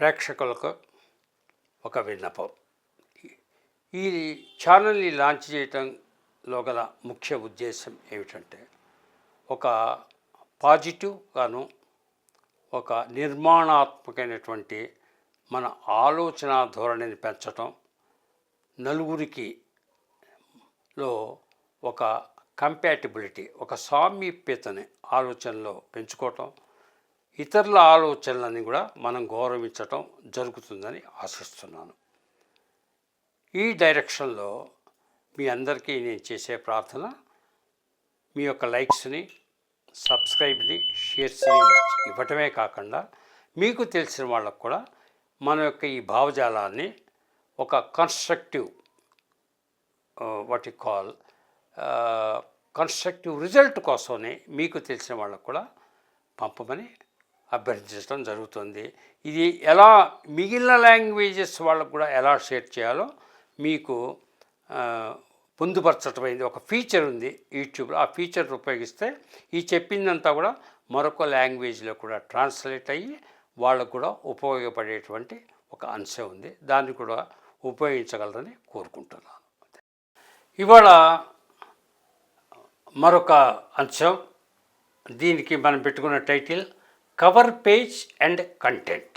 ప్రేక్షకులకు ఒక విన్నపం. ఈ ఛానల్ని లాంచ్ చేయటంలో గల ముఖ్య ఉద్దేశం ఏమిటంటే ఒక పాజిటివ్ గాను ఒక నిర్మాణాత్మకమైనటువంటి మన ఆలోచన ధోరణిని పెంచటం నలుగురికి లో ఒక కంపాటిబిలిటీ ఒక సామీప్యతని ఆలోచనలో పెంచుకోవటం ఇతరుల ఆలోచనలని కూడా మనం గౌరవించటం జరుగుతుందని ఆశిస్తున్నాను. ఈ డైరెక్షన్లో మీ అందరికీ నేను చేసే ప్రార్థన మీ యొక్క లైక్స్ని సబ్స్క్రైబ్ని షేర్స్ని ఇవ్వటమే కాకుండా మీకు తెలిసిన వాళ్ళకు కూడా మన యొక్క ఈ భావజాలాన్ని ఒక constructive what you call constructive result కోసమే మీకు తెలిసిన వాళ్ళకు కూడా పంపమని అభ్యర్థించడం జరుగుతుంది. ఇది ఎలా మిగిలిన లాంగ్వేజెస్ వాళ్ళకు కూడా ఎలా షేర్ చేయాలో మీకు పొందుపరచటమైంది ఒక ఫీచర్ ఉంది యూట్యూబ్లో. ఆ ఫీచర్ ఉపయోగిస్తే ఈ చెప్పిందంతా కూడా మరొక లాంగ్వేజ్లో కూడా ట్రాన్స్లేట్ అయ్యి వాళ్ళకు కూడా ఉపయోగపడేటువంటి ఒక అంశం ఉంది. దాన్ని కూడా ఉపయోగించగలరని కోరుకుంటున్నాను. ఇవాళ మరొక అంశం. దీనికి మనం పెట్టుకున్న title cover page and content.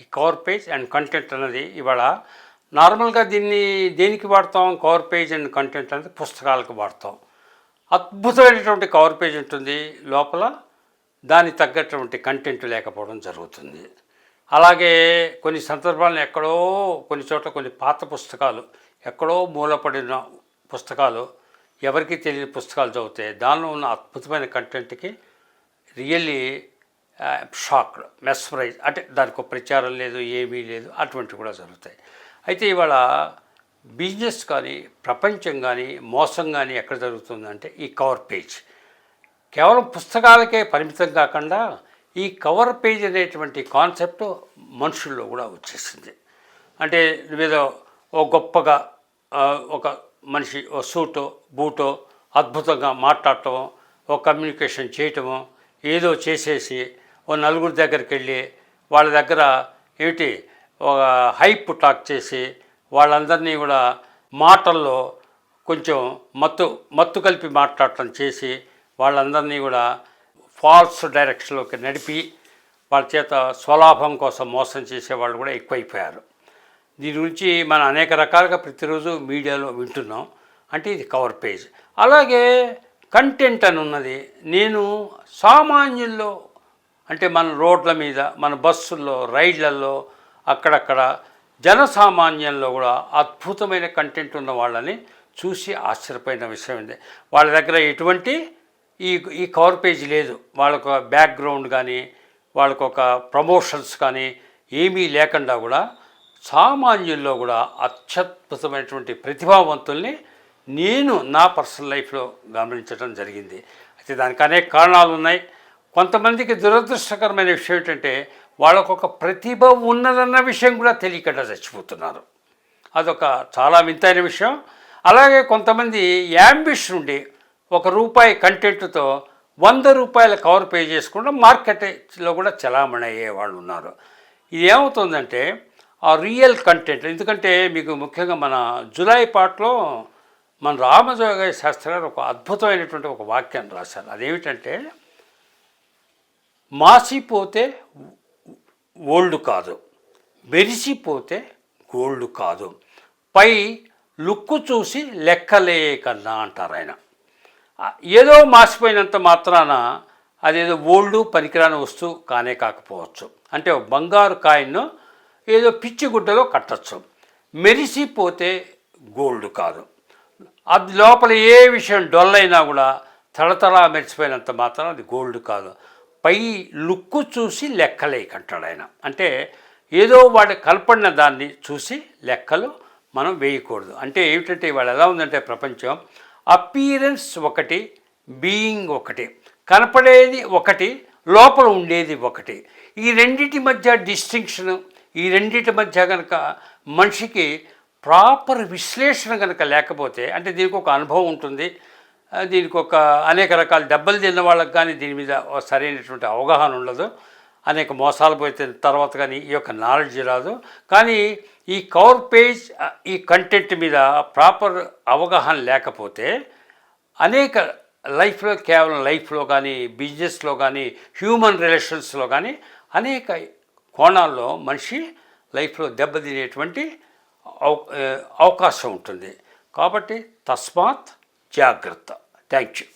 ఈ కవర్ పేజ్ అండ్ కంటెంట్ అన్నది ఇవాళ నార్మల్గా దీన్ని దేనికి వాడతాం? కవర్ పేజ్ అండ్ కంటెంట్ అనేది పుస్తకాలకు వాడతాం. అద్భుతమైనటువంటి కవర్ పేజ్ ఉంటుంది. లోపల దానికి తగ్గటువంటి కంటెంట్ లేకపోవడం జరుగుతుంది. అలాగే కొన్ని సందర్భాలను ఎక్కడో కొన్ని చోట్ల కొన్ని పాత పుస్తకాలు ఎక్కడో మూలపడిన పుస్తకాలు ఎవరికి తెలియని పుస్తకాలు చదివితే దానిలో ఉన్న అద్భుతమైన కంటెంట్కి రియల్లీ షాక్ మెస్మరైజ్ అంటే దానికి ఒక ప్రచారం లేదు ఏమీ లేదు అటువంటివి కూడా జరుగుతాయి. అయితే ఇవాళ బిజినెస్ కానీ ప్రపంచం కానీ మోసం కానీ ఎక్కడ జరుగుతుందంటే ఈ కవర్ పేజ్. కేవలం పుస్తకాలకే పరిమితం కాకుండా ఈ కవర్ పేజ్ అనేటువంటి కాన్సెప్ట్ మనుషుల్లో కూడా వచ్చేసింది. అంటే ఏదో ఓ గొప్పగా ఒక మనిషి ఓ సూటో బూటో అద్భుతంగా మాట్లాడటం ఓ కమ్యూనికేషన్ చేయటము ఏదో చేసేసి ఓ నలుగురి దగ్గరికి వెళ్ళి వాళ్ళ దగ్గర ఏమిటి ఒక హైప్ టాక్ చేసి వాళ్ళందరినీ కూడా మాటల్లో కొంచెం మత్తు మత్తు కలిపి మాట్లాడటం చేసి వాళ్ళందరినీ కూడా ఫాల్స్ డైరెక్షన్లోకి నడిపి వాళ్ళ చేత స్వలాభం కోసం మోసం చేసే వాళ్ళు కూడా ఎక్కువైపోయారు. దీని గురించి మనం అనేక రకాలుగా ప్రతిరోజు మీడియాలో వింటున్నాం. అంటే ఇది కవర్ పేజ్. అలాగే కంటెంట్ అని ఉన్నది. నేను సామాన్యుల్లో అంటే మన రోడ్ల మీద మన బస్సుల్లో రైళ్ళలో అక్కడక్కడ జనసామాన్యంలో కూడా అద్భుతమైన కంటెంట్ ఉన్న వాళ్ళని చూసి ఆశ్చర్యపోయిన విషయం ఉంది వాళ్ళ దగ్గర ఎటువంటి ఈ ఈ కవర్ పేజ్ లేదు. వాళ్ళకు బ్యాక్గ్రౌండ్ కానీ వాళ్ళకు ఒక ప్రమోషన్స్ కానీ ఏమీ లేకుండా కూడా సామాన్యుల్లో కూడా అత్యద్భుతమైనటువంటి ప్రతిభావంతుల్ని నేను నా పర్సనల్ లైఫ్లో గమనించడం జరిగింది. అయితే దానికి అనేక కారణాలు ఉన్నాయి కొంతమందికి దురదృష్టకరమైన విషయం ఏంటంటే వాళ్ళకు ఒక ప్రతిభ ఉన్నదన్న విషయం కూడా తెలియకుండా చచ్చిపోతున్నారు. అదొక చాలా వింతైన విషయం. అలాగే కొంతమంది యాంబిషన్ ఉండి ఒక రూపాయి కంటెంట్తో వంద రూపాయల కవర్ పే చేసుకుంటే మార్కెట్లో కూడా చలామణి అయ్యే వాళ్ళు ఉన్నారు. ఇది ఏమవుతుందంటే ఆ రియల్ కంటెంట్ ఎందుకంటే మీకు ముఖ్యంగా మన జులై పాటలో మన రామజోగయ్య శాస్త్రి గారు ఒక అద్భుతమైనటువంటి ఒక వాక్యాన్ని రాశారు. అదేమిటంటే మాసిపోతే ఓల్డ్ కాదు మెరిసిపోతే గోల్డ్ కాదు. పై లుక్కు చూసి లెక్కలే కన్నా అంటారు ఆయన. ఏదో మాసిపోయినంత మాత్రాన అదేదో ఓల్డ్ పనికిరాని వస్తువు కానే కాకపోవచ్చు. అంటే బంగారు కాయిన్ను ఏదో పిచ్చి గుడ్డలో కట్టచ్చు. మెరిసిపోతే గోల్డ్ కాదు. అది లోపల ఏ విషయం డొల్ అయినా కూడా తడతడా మెరిసిపోయినంత మాత్రం అది గోల్డ్ కాదు. పై లుక్కు చూసి లెక్కలేకంటాడు ఆయన అంటే ఏదో వాడు కల్పడిన దాన్ని చూసి లెక్కలు మనం వేయకూడదు. అంటే ఏమిటంటే ఇవాళ ఎలా ఉందంటే ప్రపంచం అపీరెన్స్ ఒకటి బీయింగ్ ఒకటి కనపడేది ఒకటి లోపల ఉండేది ఒకటి. ఈ రెండిటి మధ్య డిస్టింక్షన్ ఈ రెండిటి మధ్య కనుక మనిషికి ప్రాపర్ విశ్లేషణ కనుక లేకపోతే అంటే దీనికి ఒక అనుభవం ఉంటుంది. దీనికి ఒక అనేక రకాల దెబ్బలు తిన్న వాళ్ళకి కానీ దీని మీద సరైనటువంటి అవగాహన ఉండదు. అనేక మోసాలు పోయిన తర్వాత కానీ ఈ యొక్క నాలెడ్జ్ రాదు. కానీ ఈ కవర్ పేజ్ ఈ కంటెంట్ మీద ప్రాపర్ అవగాహన లేకపోతే అనేక లైఫ్లో కేవలం లైఫ్లో కానీ బిజినెస్లో కానీ హ్యూమన్ రిలేషన్స్లో కానీ అనేక కోణాల్లో మనిషి లైఫ్లో దెబ్బతినేటువంటి అవ- అవకాశం ఉంటుంది. కాబట్టి తస్మాత్ జాగ్రత్త థ్యాంక్ యూ